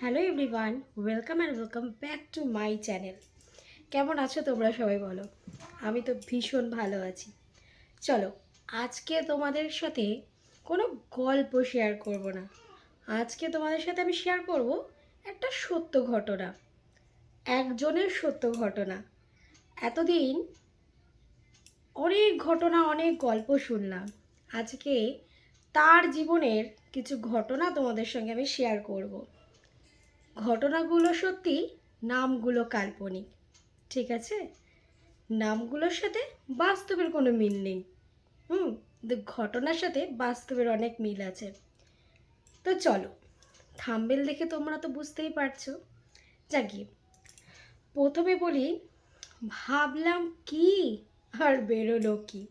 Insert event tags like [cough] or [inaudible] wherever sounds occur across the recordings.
Hello everyone, welcome and welcome back to my channel. কেমন আছো তোমরা সবাই বলো? আমি তো ভীষণ ভালো আছি। চলো, আজকে তোমাদের সাথে কোনো গল্প শেয়ার করব না। আজকে তোমাদের সাথে আমি শেয়ার করব একটা সত্য ঘটনা, একজনের সত্য ঘটনা। এতদিন অনেক ঘটনা, অনেক গল্প শুনলাম। আজকে তার জীবনের কিছু ঘটনা তোমাদের সঙ্গে আমি শেয়ার করব। ঘটনাগুলো সত্যি, নামগুলো কাল্পনিক। ঠিক আছে? নামগুলোর সাথে বাস্তবের কোনো মিল নেই। হুম ঘটনার সাথে বাস্তবের অনেক মিল আছে। তো চলো, থাম্বেল দেখে তোমরা তো বুঝতেই পারছ। যাকি প্রথমে বলি, ভাবলাম কি আর বেরোলো কি?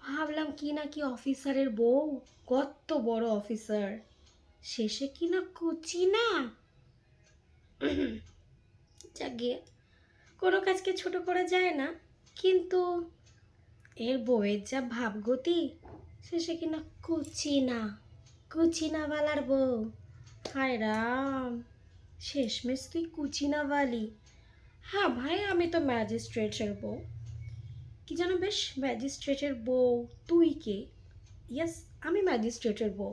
ভাবলাম কি না কি অফিসারের বউ? কত বড় অফিসার। শেষে কি না কুচি না? [coughs] যাকে কোনো কাজকে ছোট করা যায় না, কিন্তু এর বউয়ের যা ভাবগতি শেষে কিনা কুচি না কুচি না বালার বউ। হায় রাম, শেষমেশ তুই কুচি না বালি হ্যাঁ ভাই, আমি তো ম্যাজিস্ট্রেটের বউ। কি যেন বেশ ম্যাজিস্ট্রেটের বউ। তুই কে? ইয়াস আমি ম্যাজিস্ট্রেটের বউ।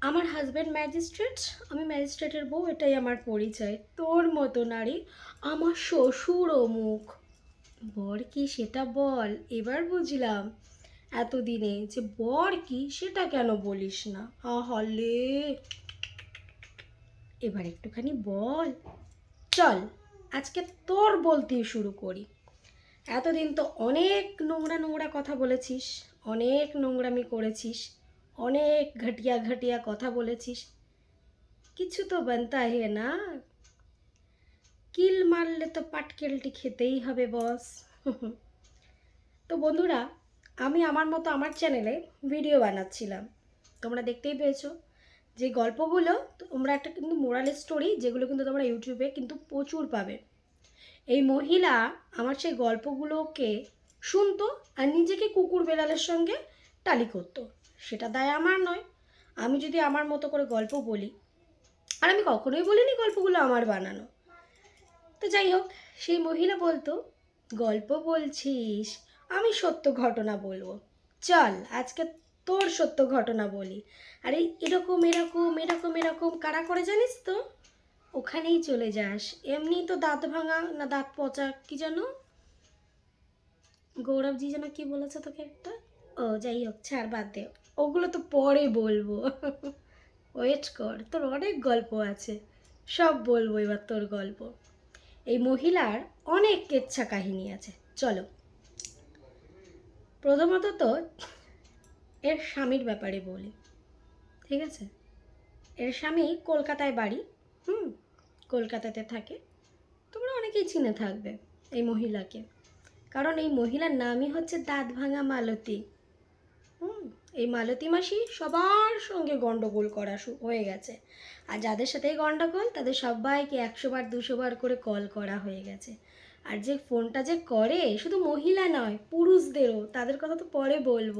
আমার হাজব্যান্ড ম্যাজিস্ট্রেট আমি ম্যাজিস্ট্রেটের বউ, এটাই আমার পরিচয়। তোর মতো নারী, আমার শ্বশুর মুখ বর কি সেটা বল? এবার বুঝলাম এতদিনে যে বর কি সেটা কেন বলিস না? আহলে! এবার একটুখানি বল। চল, আজকে তোর বলতেই শুরু করি। এতদিন তো অনেক নোংরা নোংরা কথা বলেছিস, অনেক নোংরামি করেছিস। অনেক ঘটিয়া ঘটিয়া কথা বলেছিস। কিছু তো বানতা হে না। কিল মারলে তো পাটকেলটি খেতেই হবে, বস। তো বন্ধুরা, আমি আমার মতো আমার চ্যানেলে ভিডিও বানাচ্ছিলাম। তোমরা দেখতেই পেয়েছ যে গল্পগুলো তোমরা একটা কিন্তু মোরাল স্টোরি যেগুলো কিন্তু তোমরা ইউটিউবে কিন্তু প্রচুর পাবে। এই মহিলা আমার সেই গল্পগুলোকে শুনতো আর নিজেকে কুকুর বেড়ালের সঙ্গে টালি করতো। সেটা দায় আমার নয়। আমি যদি আমার মতো করে গল্প বলি, আর আমি কখনোই বলিনি গল্পগুলো আমার বানানো। তো যাই হোক, সেই মহিলা বলতো, গল্প বলছিস, আমি সত্য ঘটনা বলব। চল, আজকে তোর সত্য ঘটনা বলি। আর এই এরকম এরকম এরকম এরকম, কারা করে জানিস তো? ওখানেই চলে যাস। এমনি তো দাঁত ভাঙা না দাঁত পচা, কি যেন গৌরবজি যেন কি বলেছে তোকে একটা? ও, যাই হোক, ছাড় বাদ দে। ওগুলো তো পরে বলব। ওয়েট কর, তোর অনেক গল্প আছে। সব বলব এবার তোর গল্প। এই মহিলার অনেক কেচ্ছা কাহিনী আছে। চলো। প্রথমত তো এর স্বামীর ব্যাপারে বলি, ঠিক আছে? এর স্বামী কলকাতায় বাড়ি, হুম? কলকাতাতে থাকে। তোমরা অনেকেই চিনে থাকবে এই মহিলাকে। কারণ এই মহিলার নামই হচ্ছে দাঁত ভাঙা মালতী। হুম? এই মালতী মাসি সবার সঙ্গে গন্ডগোল করা হয়ে গেছে। আর যাদের সাথেই গন্ডগোল, তাদের সবাইকে একশো বার দুশো বার করে কল করা হয়ে গেছে। আর যে ফোনটা যে করে, শুধু মহিলা নয়, পুরুষদেরও, তাদের কথা তো পরে বলব।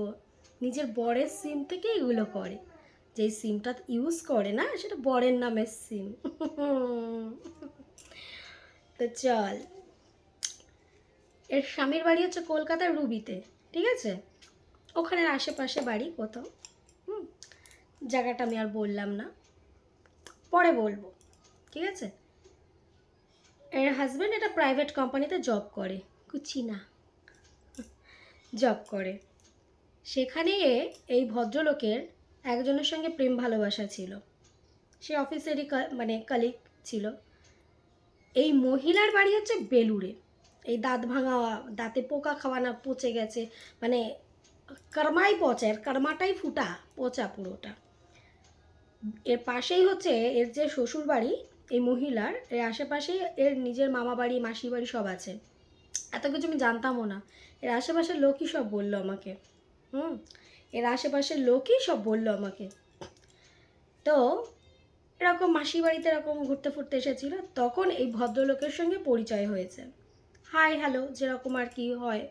নিজের বরের সিম থেকে এগুলো করে। যেই সিমটা ইউজ করে না, সেটা বরের নামের সিম তো চল। এর স্বামীর বাড়ি হচ্ছে কলকাতার রুবিতে, ঠিক আছে? ওখানের আশেপাশে বাড়ি কোথাও। হুম, জায়গাটা আমি আর বললাম না। পরে বলব, ঠিক আছে? এর হাজব্যান্ড একটা প্রাইভেট কোম্পানিতে জব করে, কুচি না। জব করে। সেখানে এই ভদ্রলোকের একজনের সঙ্গে প্রেম ভালোবাসা ছিল। সে অফিসেরই মানে কালিক ছিল। এই মহিলার বাড়ি হচ্ছে বেলুড়ে। এই দাঁত ভাঙা দাঁতে পোকা খাওয়ানো পচে গেছে মানে কর্মাই পচে, এর কর্মাটাই ফুটা, পচা পুরোটা। এর পাশেই হচ্ছে এর যে শ্বশুর বাড়ি এই মহিলার, এর আশেপাশে এর নিজের মামা বাড়ি মাসি বাড়ি সব আছে। এত কিছু আমি জানতামও না। এর আশেপাশের লোকই সব বলল আমাকে। হুম? এর আশেপাশের লোকই সব বলল আমাকে। তো এরকম মাসি বাড়িতে এরকম ঘুরতে ফুরতে এসেছিল, তখন এই ভদ্রলোকের সঙ্গে পরিচয় হয়েছে। হাই, হ্যালো, যেরকম আর কি হয়।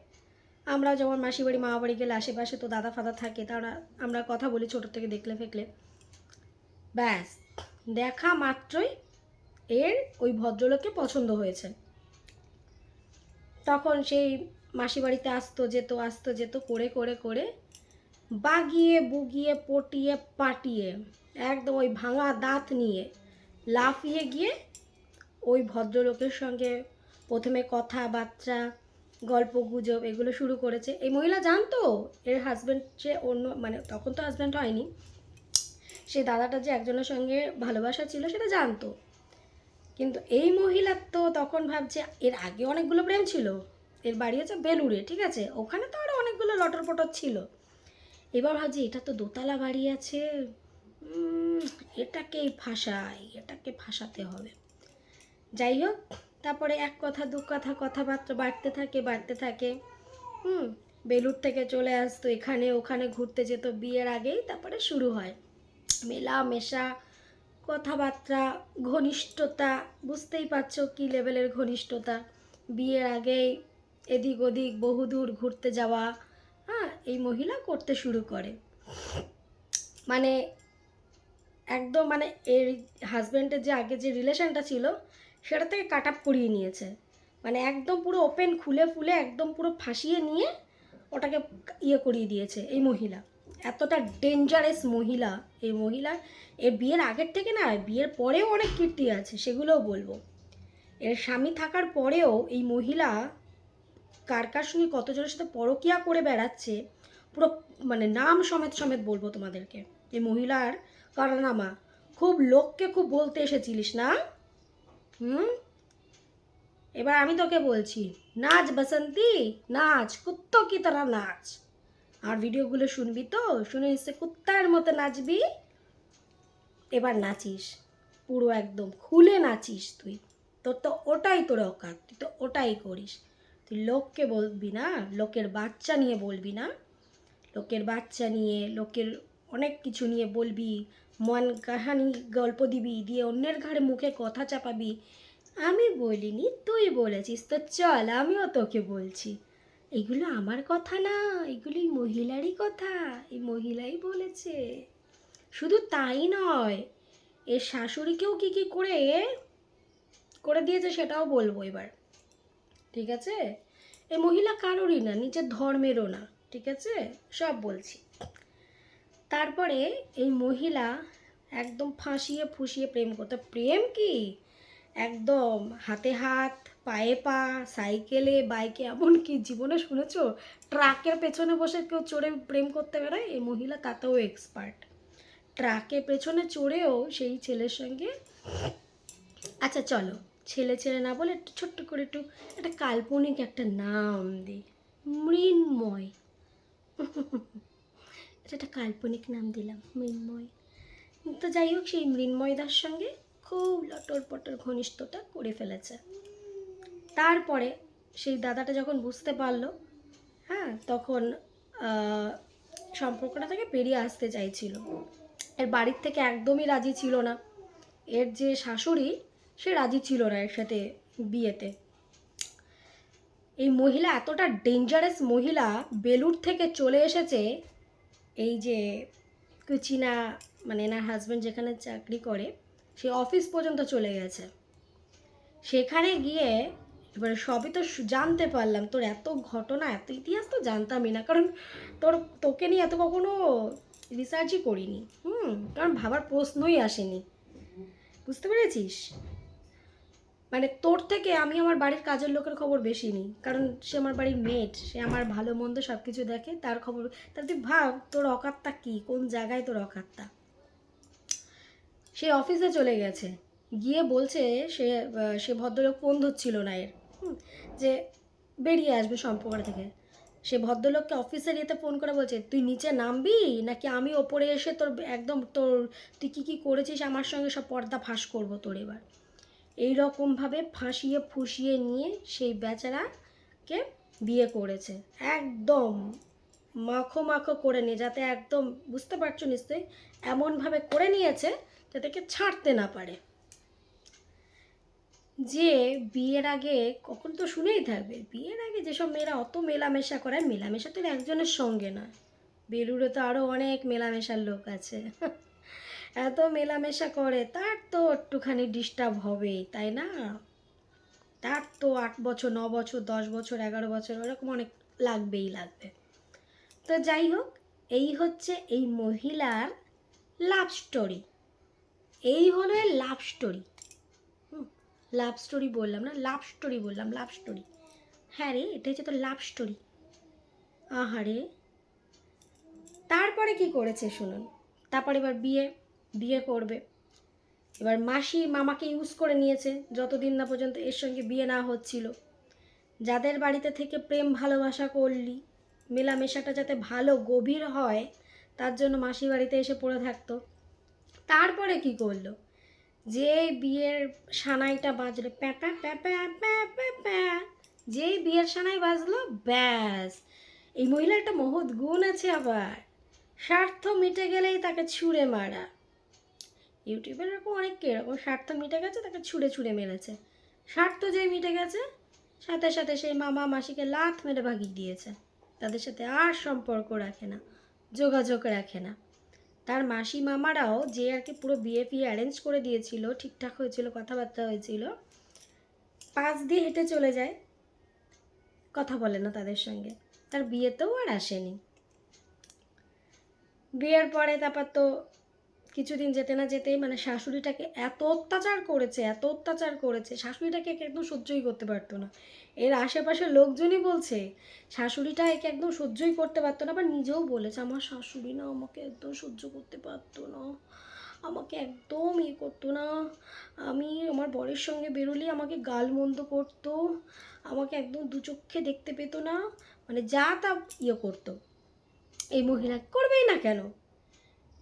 আমরা যেমন মাসি বাড়ি মামা বাড়ি গেলে আশেপাশে তো দাদা ফাদা থাকে, তারা, আমরা কথা বলি ছোটো থেকে দেখলে ফেকলে। ব্যাস, দেখা মাত্রই এর ওই ভদ্রলোককে পছন্দ হয়েছে। তখন সেই মাসি বাড়িতে আসতো, যেত আসতো, যেত, করে করে করে বাগিয়ে, বুগিয়ে, পটিয়ে, পাটিয়ে, একদম ওই ভাঙা দাঁত নিয়ে লাফিয়ে গিয়ে ওই ভদ্রলোকের সঙ্গে প্রথমে কথাবার্তা গল্প, গুজব এগুলো শুরু করেছে। এই মহিলা জানতো? এর হাজব্যান্ড যে অন্য মানে তখন তো হাজব্যান্ড হয়নি। সে দাদাটা যে একজনের সঙ্গে ভালোবাসা ছিল সেটা জানতো। কিন্তু এই মহিলার তো তখন ভাবছে, এর আগে অনেকগুলো প্রেম ছিল। এর বাড়ি হচ্ছে বেলুড়ে, ঠিক আছে? ওখানে তো আরও অনেকগুলো লটর পটর ছিল। এবার ভাবছি, এটা তো দোতলা বাড়ি আছে। এটাকেই ফাঁসাই, এটাকে ফাঁসাতে হবে। যাই হোক তারপরে এক কথা, দু কথা, কথাবার্তা বাড়তে থাকে বাড়তে থাকে। হুম বেলুর থেকে চলে আসতো এখানে, ওখানে ঘুরতে যেত বিয়ের আগেই, তারপরে শুরু হয়। মেলা, মেশা, কথাবার্তা, ঘনিষ্ঠতা, বুঝতেই পারছ কী লেভেলের ঘনিষ্ঠতা। বিয়ের আগেই এদিক ওদিক বহুদূর ঘুরতে যাওয়া হ্যাঁ এই মহিলা করতে শুরু করে। মানে একদম মানে এর হাজব্যান্ডের যে আগে যে রিলেশনটা ছিল সেটা থেকে কাট আপ করিয়ে নিয়েছে। মানে একদম পুরো ওপেন খুলে ফুলে একদম পুরো ফাঁসিয়ে নিয়ে ওটাকে ইয়ে করিয়ে দিয়েছে এই মহিলা। এতটা ডেঞ্জারাস মহিলা এই মহিলা। এর বিয়ের আগের থেকে না, বিয়ের পরেও অনেক কীর্তি আছে, সেগুলোও বলব। এর স্বামী থাকার পরেও এই মহিলা কার কার সঙ্গে কতজনের সাথে পরকিয়া করে বেড়াচ্ছে, পুরো মানে নাম সমেত সমেত বলব তোমাদেরকে। এই মহিলার কারনামা। খুব লোককে খুব বলতে এসেছিলিস না? হুম? এবার আমি তোকে বলছি, নাচ বসন্তি, নাচ, কুত্তো কি তোরা নাচ। আর ভিডিওগুলো শুনবি তো, শুনে এসে কুত্তার মতো নাচবি। এবার নাচিস, পুরো একদম খুলে নাচিস তুই। তোর তো ওটাই তোর অকাত তুই তো ওটাই করিস। তুই লোককে বলবি না, লোকের বাচ্চা নিয়ে বলবি না। লোকের বাচ্চা নিয়ে, লোকের অনেক কিছু নিয়ে বলবি, মন কাহানি গল্প দিবি, দিয়ে অন্যের ঘাড়ে মুখে কথা চাপাবি। আমি বলিনি, তুই বলেছিস। তো চল, আমিও তোকে বলছি। এগুলো আমার কথা না এগুলো মহিলারই কথা, এই মহিলাই বলেছে। শুধু তাই নয় এর শাশুড়িকেও কি কি করে করে দিয়েছে সেটাও বলব এবার। ঠিক আছে? এই মহিলা কারোরই না নিজের ধর্মেরও না। ঠিক আছে? সব বলছি। তারপরে এই মহিলা একদম ফাঁসিয়ে ফুসিয়ে প্রেম করতো। প্রেম কি? একদম হাতে হাত, পায়ে পা, সাইকেলে, বাইকে এমন কি জীবনে শুনেছো, ট্রাকের পেছনে বসে কেউ চড়ে প্রেম করতে বেরোয় এই মহিলা তাতেও এক্সপার্ট ট্রাকের পেছনে চড়েও সেই ছেলের সঙ্গে আচ্ছা চলো, ছেলে ছেলে না বলে একটু ছোট্ট করে একটু একটা কাল্পনিক একটা নাম দিই। মৃন্ময়। একটা কাল্পনিক নাম দিলাম, মৃন্ময়। তো যাই হোক, সেই মৃন্ময়দার সঙ্গে খুব লটর পটর ঘনিষ্ঠতা করে ফেলেছে। তারপরে সেই দাদাটা যখন বুঝতে পারল হ্যাঁ তখন সম্পর্কটা থেকে পেরিয়ে আসতে চাইছিল। এর বাড়ির থেকে একদমই রাজি ছিল না। এর যে শাশুড়ি, সে রাজি ছিল না এর সাথে বিয়েতে। এই মহিলা এতটা ডেঞ্জারাস মহিলা বেলুর থেকে চলে এসেছে এই যে কুচিনা মানে এনার হাজব্যান্ড যেখানে চাকরি করে, সে অফিস পর্যন্ত চলে গেছে। সেখানে গিয়ে এবারে সবই তো জানতে পারলাম। তোর এত ঘটনা, এত ইতিহাস তো জানতামই না। কারণ তোর, তোকে নিয়ে এত কখনো রিসার্চই করিনি। হুম, কারণ ভাবার প্রশ্নই আসেনি। বুঝতে পেরেছিস? মানে তোর থেকে আমি আমার বাড়ির কাজের লোকের খবর বেশি নিই। কারণ সে আমার বাড়ির মেট সে আমার ভালো মন্দ সব কিছু দেখে, তার খবর তাহলে তুই ভাব, তোর অকাতটা কী? কোন জায়গায় তোর অকাতটা? সে অফিসে চলে গেছে। গিয়ে বলছে সে সে ভদ্রলোক ফোন ধরছিল না এর। যে বেরিয়ে আসবে সম্পর্ক থেকে। সে ভদ্রলোককে অফিসের ইয়েতে ফোন করে বলছে, তুই নিচে নামবি? নাকি আমি ওপরে এসে তোর একদম তোর, তুই কী কী করেছিস? আমার সঙ্গে সব পর্দা ফাঁস করব তোর এবার। এই রকমভাবে ফাঁসিয়ে ফুসিয়ে নিয়ে সেই বেচারাকে বিয়ে করেছে। একদম মাখো মাখো করে নিয়ে, যাতে একদম বুঝতে পারছ নিশ্চয়ই এমনভাবে করে নিয়েছে যাতে কে ছাড়তে না পারে। যে বিয়ের আগে কখন তো শুনেই থাকবে, বিয়ের আগে যেসব মেয়েরা অত মেলামেশা করে মেলামেশা তো একজনের সঙ্গে না বেলুড়ে তো আরও অনেক মেলামেশার লোক আছে। এত মেলামেশা করে, তার তো একটুখানি ডিস্টার্ব হবেই, তাই না? তার তো আট বছর, ন বছর, দশ বছর, এগারো বছর, ওরকম অনেক লাগবেই লাগবে। তো যাই হোক, এই হচ্ছে এই মহিলার লাভ স্টোরি এই হলো এর লাভ স্টোরি লাভ স্টোরি বললাম না লাভ স্টোরি বললাম লাভ স্টোরি হ্যাঁ রে, এটা হচ্ছে তো লাভ স্টোরি আহারে। তারপরে কি করেছে শুনুন। তারপর এবার বিয়ে। বিয়ে করবে। এবার মাসি মামাকে ইউজ করে নিয়েছে, যতদিন না পর্যন্ত এর সঙ্গে বিয়ে না হচ্ছিল। যাদের বাড়িতে থেকে প্রেম ভালোবাসা করলি, মেলামেশাটা যাতে ভালো গভীর হয়, তার জন্য মাসি বাড়িতে এসে পড়ে থাকতো। তারপরে কি করল? যে বিয়ের সানাইটা বাজলো প্যাপা প্যাপা প্যাপা প্যা যেই বিয়ের সানাই বাজলো, ব্যাস। এই মহিলার একটা মহৎ গুণ আছে আবার। স্বার্থ মিটে গেলেই তাকে ছুঁড়ে মারা। ইউটিউবের এরকম অনেক এরকম স্বার্থ মিটে গেছে, তাকে ছুঁড়ে ছুঁড়ে মেরেছে। স্বার্থ যেই মিটে গেছে, সাথে সাথে সেই মামা মাসিকে লাথ মেরে ভাগিয়ে দিয়েছে। তাদের সাথে আর সম্পর্ক রাখে না, যোগাযোগ রাখে না। তার মাসি মামারাও যে আর কি পুরো বিয়ে ফিয়ে অ্যারেঞ্জ করে দিয়েছিল, ঠিকঠাক হয়েছিল, কথাবার্তা হয়েছিল পাশ দিয়ে হেঁটে চলে যায়। কথা বলে না তাদের সঙ্গে। তার বিয়েতেও আর আসেনি। বিয়ের পরে তারপর তো কিছুদিন যেতে না যেতেই মানে শাশুড়িটাকে এত অত্যাচার করেছে, এত অত্যাচার করেছে, শাশুড়িটাকে একে একদম সহ্যই করতে পারতো না। এর আশেপাশের লোকজনই বলছে, শাশুড়িটা একে একদম সহ্যই করতে পারতো না বা নিজেও বলেছে, আমার শাশুড়ি না আমাকে একদম সহ্য করতে পারতো না, আমাকে একদম ইয়ে করতো না, আমি আমার বরের সঙ্গে বেরোলে আমাকে গালমন্দ করতো, আমাকে একদম দু চোখে দেখতে পেতো না। মানে যা তা ইয়ে করতো। এই মহিলা করবেই না কেন?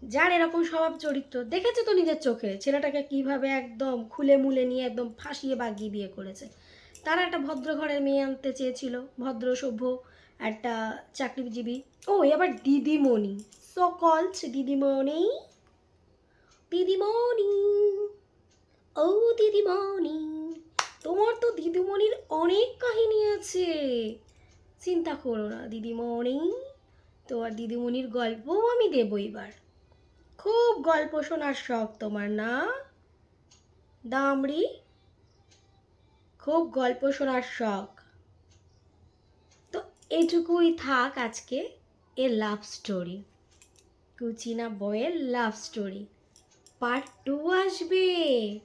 যার এরকম স্বভাব চরিত্র, দেখেছে তো নিজের চোখে? ছেলেটাকে কীভাবে একদম খুলে মুলে নিয়ে একদম ফাঁসিয়ে বাগিয়ে বিয়ে করেছে। তারা একটা ভদ্র ঘরের মেয়ে আনতে চেয়েছিল, ভদ্র, সভ্য, একটা চাকরিজীবী। ও, এবার দিদিমণি। সকলস দিদিমণি। দিদিমণি। ও, দিদিমণি। তোমার তো দিদিমণির অনেক কাহিনী আছে। চিন্তা করো না, দিদিমণি। তোমার দিদিমণির গল্পও আমি দেবো এবার। খুব গল্প শোনার শখ তোমার, না? দামড়ি, খুব গল্প শোনার শখ। তো এইটুকুই থাক আজকে এ লাভ স্টোরি কুচিনা বয়ের লাভ স্টোরি পার্ট টু আসবে।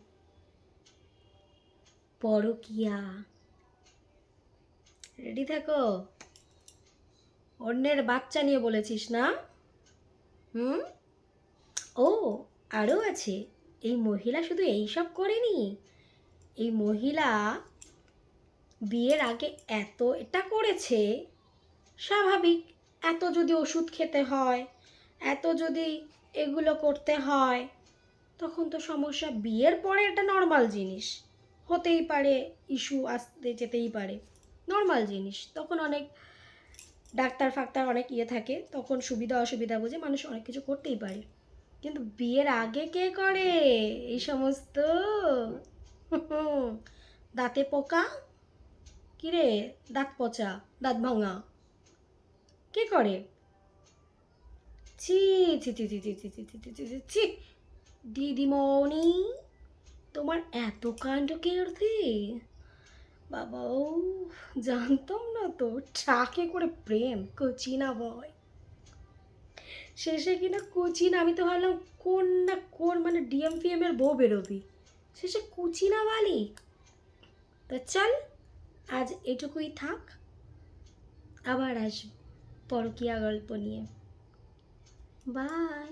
পরকিয়া। রেডি থাকো? অন্যের বাচ্চা নিয়ে বলেছিস না? হুম? আরও আছে। এই মহিলা শুধু এই এইসব করেনি? এই মহিলা বিয়ের আগে এত এটা করেছে? স্বাভাবিক, এত যদি ওষুধ খেতে হয়, এত যদি এগুলো করতে হয়, তখন তো সমস্যা। বিয়ের পরে এটা নর্মাল জিনিস। হতেই পারে ইস্যু আসতে যেতেই পারে। নর্মাল জিনিস। তখন অনেক ডাক্তার ফাক্তার অনেক ইয়ে থাকে, তখন সুবিধা অসুবিধা বুঝে মানুষ অনেক কিছু করতেই পারে। কিন্তু বিয়ের আগে কে করে এই সমস্ত দাঁতে পোকা কিরে দাঁত পচা দাঁত ভাঙা কে করে ছি ছি ছি ছি ছি ছি ছি ছি ছি ছি ছি দিদিমণি তোমার এত কাণ্ড কে করতে বাবা ও জানতাম না তো ট্রাকে করে প্রেম কচিনা বয় শেষে কিনা কুচিনা আমি তো ভাবলাম কোন না কোন মানে ডিএম ফিএম এর বউ বেরোবি। শেষে কুচিনা বালি তা চল, আজ এটুকুই থাক, আবার আসব পরকিয়া গল্প নিয়ে। বাই